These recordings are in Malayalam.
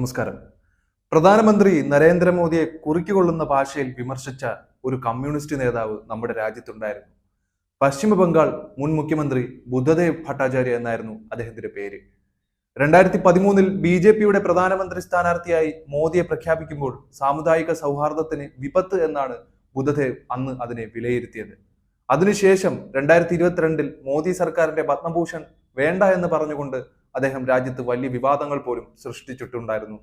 നമസ്കാരം. പ്രധാനമന്ത്രി നരേന്ദ്രമോദിയെ കുറിക്കുകൊള്ളുന്ന ഭാഷയിൽ വിമർശിച്ച ഒരു കമ്മ്യൂണിസ്റ്റ് നേതാവ് നമ്മുടെ രാജ്യത്തുണ്ടായിരുന്നു. പശ്ചിമ ബംഗാൾ മുൻ മുഖ്യമന്ത്രി ബുദ്ധദേവ് ഭട്ടാചാര്യ എന്നായിരുന്നു അദ്ദേഹത്തിന്റെ പേര്. രണ്ടായിരത്തി പതിമൂന്നിൽ ബി ജെ പിയുടെ പ്രധാനമന്ത്രി സ്ഥാനാർത്ഥിയായി മോദിയെ പ്രഖ്യാപിക്കുമ്പോൾ സാമുദായിക സൗഹാർദ്ദത്തിന് വിപത്ത് എന്നാണ് ബുദ്ധദേവ് അന്ന് അതിനെ വിലയിരുത്തിയത്. അതിനുശേഷം രണ്ടായിരത്തി ഇരുപത്തിരണ്ടിൽ മോദി സർക്കാരിന്റെ പത്മഭൂഷൺ വേണ്ട എന്ന് പറഞ്ഞുകൊണ്ട് അദ്ദേഹം രാജ്യത്ത് വലിയ വിവാദങ്ങൾ പോലും സൃഷ്ടിച്ചിട്ടുണ്ടായിരുന്നു.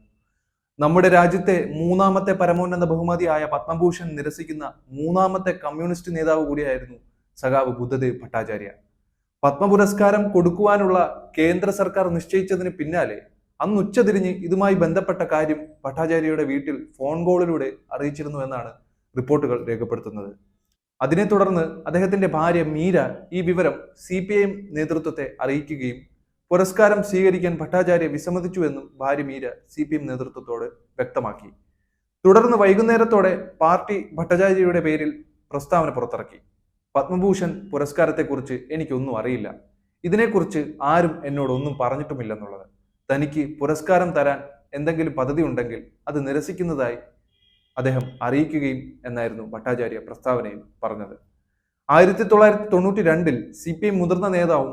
നമ്മുടെ രാജ്യത്തെ മൂന്നാമത്തെ പരമോന്നത ബഹുമതിയായ പത്മഭൂഷൺ നിരസിക്കുന്ന മൂന്നാമത്തെ കമ്മ്യൂണിസ്റ്റ് നേതാവ് കൂടിയായിരുന്നു സഖാവ് ബുദ്ധദേവ് ഭട്ടാചാര്യ. പത്മ പുരസ്കാരം കൊടുക്കുവാനുള്ള കേന്ദ്ര സർക്കാർ നിശ്ചയിച്ചതിന് പിന്നാലെ അന്ന് ഉച്ചതിരിഞ്ഞ് ഇതുമായി ബന്ധപ്പെട്ട കാര്യം ഭട്ടാചാര്യയുടെ വീട്ടിൽ ഫോൺ കോളിലൂടെ അറിയിച്ചിരുന്നു എന്നാണ് റിപ്പോർട്ടുകൾ രേഖപ്പെടുത്തുന്നത്. അതിനെ തുടർന്ന് അദ്ദേഹത്തിന്റെ ഭാര്യ മീര ഈ വിവരം സി നേതൃത്വത്തെ അറിയിക്കുകയും പുരസ്കാരം സ്വീകരിക്കാൻ ഭട്ടാചാര്യ വിസമ്മതിച്ചുവെന്നും ഭാര്യ മീര സി പി എം നേതൃത്വത്തോട് വ്യക്തമാക്കി. തുടർന്ന് വൈകുന്നേരത്തോടെ പാർട്ടി ഭട്ടാചാര്യയുടെ പേരിൽ പ്രസ്താവന പുറത്തിറക്കി. പത്മഭൂഷൺ പുരസ്കാരത്തെക്കുറിച്ച് എനിക്കൊന്നും അറിയില്ല. ഇതിനെക്കുറിച്ച് ആരും എന്നോടൊന്നും പറഞ്ഞിട്ടുമില്ലെന്നുള്ളത്. തനിക്ക് പുരസ്കാരം തരാൻ എന്തെങ്കിലും പദ്ധതി ഉണ്ടെങ്കിൽ അത് നിരസിക്കുന്നതായി അദ്ദേഹം അറിയിക്കുകയും എന്നായിരുന്നു ഭട്ടാചാര്യ പ്രസ്താവനയിൽ പറഞ്ഞത്. ആയിരത്തി തൊള്ളായിരത്തി തൊണ്ണൂറ്റി രണ്ടിൽ സി പി എം മുതിർന്ന നേതാവും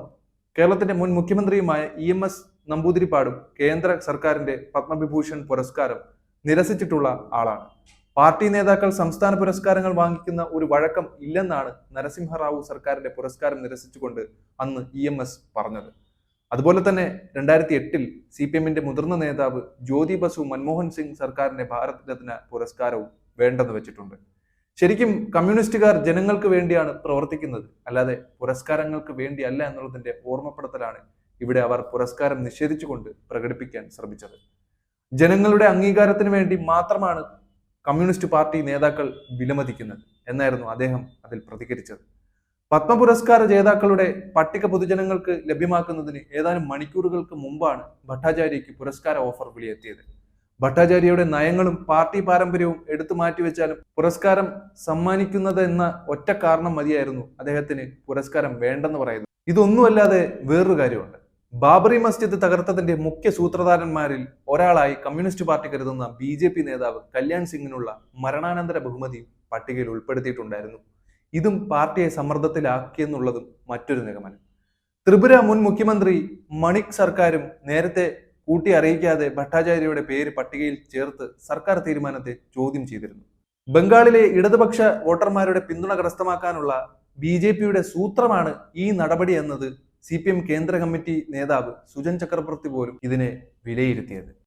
കേരളത്തിന്റെ മുൻ മുഖ്യമന്ത്രിയുമായ ഇ എം എസ് നമ്പൂതിരിപ്പാടും കേന്ദ്ര സർക്കാരിന്റെ പത്മവിഭൂഷൺ പുരസ്കാരം നിരസിച്ചിട്ടുള്ള ആളാണ്. പാർട്ടി നേതാക്കൾ സംസ്ഥാന പുരസ്കാരങ്ങൾ വാങ്ങിക്കുന്ന ഒരു വഴക്കം ഇല്ലെന്നാണ് നരസിംഹറാവു സർക്കാരിന്റെ പുരസ്കാരം നിരസിച്ചുകൊണ്ട് അന്ന് ഇ എം എസ് പറഞ്ഞത്. അതുപോലെ തന്നെ രണ്ടായിരത്തി എട്ടിൽ സി പി എമ്മിന്റെ മുതിർന്ന നേതാവ് ജ്യോതി ബസു മൻമോഹൻ സിംഗ് സർക്കാരിന്റെ ഭാരത് രത്ന പുരസ്കാരവും വേണ്ടെന്ന് വെച്ചിട്ടുണ്ട്. ശരിക്കും കമ്മ്യൂണിസ്റ്റുകാർ ജനങ്ങൾക്ക് വേണ്ടിയാണ് പ്രവർത്തിക്കുന്നത്. അല്ലാതെ പുരസ്കാരങ്ങൾക്ക് വേണ്ടിയല്ല എന്നുള്ളതിന്റെ ഓർമ്മപ്പെടുത്തലാണ് ഇവിടെ അവർ പുരസ്കാരം നിഷേധിച്ചുകൊണ്ട് പ്രകടിപ്പിക്കാൻ ശ്രമിച്ചത്. ജനങ്ങളുടെ അംഗീകാരത്തിന് വേണ്ടി മാത്രമാണ് കമ്മ്യൂണിസ്റ്റ് പാർട്ടി നേതാക്കൾ വിലമതിക്കുന്നത് എന്നായിരുന്നു അദ്ദേഹം അതിൽ പ്രതികരിച്ചത്. പത്മ പുരസ്കാര ജേതാക്കളുടെ പട്ടിക പൊതുജനങ്ങൾക്ക് ലഭ്യമാക്കുന്നതിന് ഏതാനും മണിക്കൂറുകൾക്ക് മുമ്പാണ് ഭട്ടാചാര്യയ്ക്ക് പുരസ്കാര ഓഫർ വിളിയെത്തിയത് ഭട്ടാചാര്യയുടെ നയങ്ങളും പാർട്ടി പാരമ്പര്യവും എടുത്തു മാറ്റിവെച്ചാലും പുരസ്കാരം സമ്മാനിക്കുന്നത് എന്ന ഒറ്റ കാരണം മതിയായിരുന്നു അദ്ദേഹത്തിന് പുരസ്കാരം വേണ്ടെന്ന് പറയുന്നത്. ഇതൊന്നുമല്ലാതെ വേറൊരു കാര്യമുണ്ട്. ബാബറി മസ്ജിദ് തകർത്തതിന്റെ മുഖ്യ സൂത്രധാരന്മാരിൽ ഒരാളായി കമ്മ്യൂണിസ്റ്റ് പാർട്ടി കരുതുന്ന ബി ജെ പി നേതാവ് കല്യാൺ സിംഗിനുള്ള മരണാനന്തര ബഹുമതി പട്ടികയിൽ ഉൾപ്പെടുത്തിയിട്ടുണ്ടായിരുന്നു. ഇതും പാർട്ടിയെ സമ്മർദ്ദത്തിലാക്കിയെന്നുള്ളതും മറ്റൊരു നിഗമനം. ത്രിപുര മുൻ മുഖ്യമന്ത്രി മണിക് സർക്കാരും നേരത്തെ കൂട്ടി അറിയിക്കാതെ ഭട്ടാചാര്യയുടെ പേര് പട്ടികയിൽ ചേർത്ത് സർക്കാർ തീരുമാനത്തെ ചോദ്യം ചെയ്തിരുന്നു. ബംഗാളിലെ ഇടതുപക്ഷ വോട്ടർമാരുടെ പിന്തുണ കരസ്ഥമാക്കാനുള്ള ബി ജെ പിയുടെ സൂത്രമാണ് ഈ നടപടി എന്നത് സി പി എം കേന്ദ്ര കമ്മിറ്റി നേതാവ് സുജൻ ചക്രവർത്തി പോലും ഇതിനെ വിലയിരുത്തിയത്.